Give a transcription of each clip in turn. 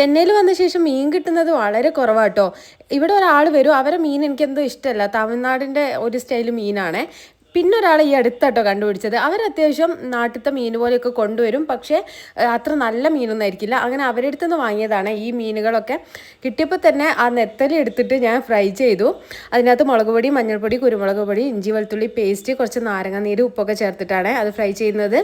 ചെന്നൈയിൽ വന്ന ശേഷം മീൻ കിട്ടുന്നത് വളരെ കുറവാട്ടോ ഇവിടെ ഒരാൾ വരും. അവരെ മീൻ എനിക്കെന്തോ ഇഷ്ടമല്ല തമിഴ്നാടിന്റെ ഒരു സ്റ്റൈൽ മീനാണ്. പിന്നെ ഒരാൾ ഈ അടുത്താട്ടോ കണ്ടുപിടിച്ചത്. അവർ അത്യാവശ്യം നാട്ടിലത്തെ മീൻ പോലെയൊക്കെ കൊണ്ടുവരും. പക്ഷേ അത്ര നല്ല മീനൊന്നും ആയിരിക്കില്ല. അങ്ങനെ അവരുടെ നിന്ന് വാങ്ങിയതാണ് ഈ മീനുകളൊക്കെ. കിട്ടിയപ്പോൾ തന്നെ ആ നെത്തലി എടുത്തിട്ട് ഞാൻ ഫ്രൈ ചെയ്തു. അതിനകത്ത് മുളക് പൊടി മഞ്ഞൾപ്പൊടി കുരുമുളക് പൊടി ഇഞ്ചി വെളുത്തുള്ളി പേസ്റ്റ് കുറച്ച് നാരങ്ങ നീര് ഉപ്പൊക്കെ ചേർത്തിട്ടാണ് അത് ഫ്രൈ ചെയ്യുന്നത്.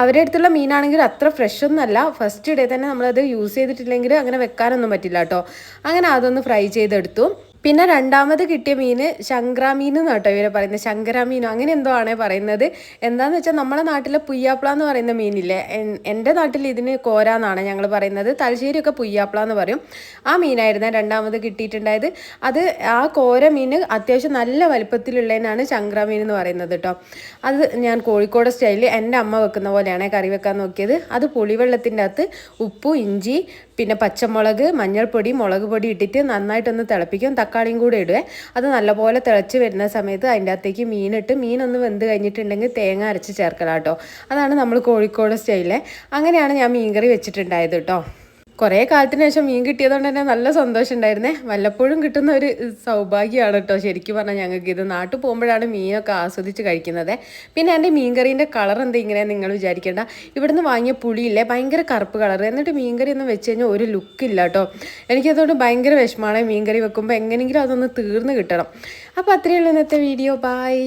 അവരുടെ അടുത്തുള്ള മീനാണെങ്കിൽ അത്ര ഫ്രഷ് ഒന്നുമല്ല ഫസ്റ്റ് ഡേ തന്നെ നമ്മളത് യൂസ് ചെയ്തിട്ടില്ലെങ്കിൽ അങ്ങനെ വെക്കാനൊന്നും പറ്റില്ല കേട്ടോ. അങ്ങനെ അതൊന്ന് ഫ്രൈ ചെയ്തെടുത്തു. പിന്നെ രണ്ടാമത് കിട്ടിയ മീന് ശങ്കരാമീൻ എന്നാട്ടോ ഇവരെ പറയുന്നത്. ശങ്കരാമീനോ അങ്ങനെ എന്തോ ആണേ പറയുന്നത്. എന്താന്ന് വെച്ചാൽ നമ്മുടെ നാട്ടിലെ പുയ്യാപ്ല എന്ന് പറയുന്ന മീനില്ലേ? എന്റെ നാട്ടിൽ ഇതിന് കോര എന്നാണ് ഞങ്ങൾ പറയുന്നത്. തലശ്ശേരിയൊക്കെ പുയ്യാപ്ല എന്ന് പറയും. ആ മീനായിരുന്നു രണ്ടാമത് കിട്ടിയിട്ടുണ്ടായത്. അത് ആ കോര മീൻ അത്യാവശ്യം നല്ല വലിപ്പത്തിലുള്ളതിനാണ് ശങ്കരാമീൻ എന്ന് പറയുന്നത് കേട്ടോ. അത് ഞാൻ കോഴിക്കോട് സ്റ്റൈലിൽ എന്റെ അമ്മ വെക്കുന്ന പോലെയാണ് കറി വെക്കാൻ നോക്കിയത്. അത് പുളിവെള്ളത്തിന്റെ അകത്ത് ഉപ്പും ഇഞ്ചി പിന്നെ പച്ചമുളക് മഞ്ഞൾപ്പൊടി മുളക് പൊടി ഇട്ടിട്ട് നന്നായിട്ടൊന്ന് തിളപ്പിക്കും. തക്കാളിയും കൂടെ ഇടുവേ. അത് നല്ലപോലെ തിളച്ച് വരുന്ന സമയത്ത് അതിന്റെ അകത്തേക്ക് മീനിട്ട് മീനൊന്ന് വെന്ത് കഴിഞ്ഞിട്ടുണ്ടെങ്കിൽ തേങ്ങ അരച്ച് ചേർക്കലാട്ടോ അതാണ് നമ്മൾ കോഴിക്കോട് സ്റ്റൈലിലെ. അങ്ങനെയാണ് ഞാൻ മീൻകറി വെച്ചിട്ടുണ്ടായത് കേട്ടോ. കുറേ കാലത്തിന് ശേഷം മീൻ കിട്ടിയതുകൊണ്ട് തന്നെ നല്ല സന്തോഷം ഉണ്ടായിരുന്നേ വല്ലപ്പോഴും കിട്ടുന്ന ഒരു സൗഭാഗ്യമാണ് കേട്ടോ. ശരിക്കും പറഞ്ഞാൽ ഞങ്ങൾക്ക് ഇത് നാട്ടിൽ പോകുമ്പോഴാണ് മീനൊക്കെ ആസ്വദിച്ച് കഴിക്കുന്നത്. പിന്നെ എന്റെ മീൻകറീന്റെ കളർ എന്താ ഇങ്ങനെ നിങ്ങൾ വിചാരിക്കേണ്ട? ഇവിടുന്ന് വാങ്ങിയ പുളിയില്ലേ? ഭയങ്കര കറുപ്പ് കളർ. എന്നിട്ട് മീൻകറി ഒന്നും വെച്ച് കഴിഞ്ഞാൽ ഒരു ലുക്കില്ല കേട്ടോ. എനിക്കതുകൊണ്ട് ഭയങ്കര വിഷമമാണ് മീൻകറി വെക്കുമ്പോൾ എങ്ങനെയെങ്കിലും അതൊന്ന് തീർന്ന് കിട്ടണം. അപ്പോൾ അത്രയേ ഉള്ളൂ ഇന്നത്തെ വീഡിയോ. ബായ്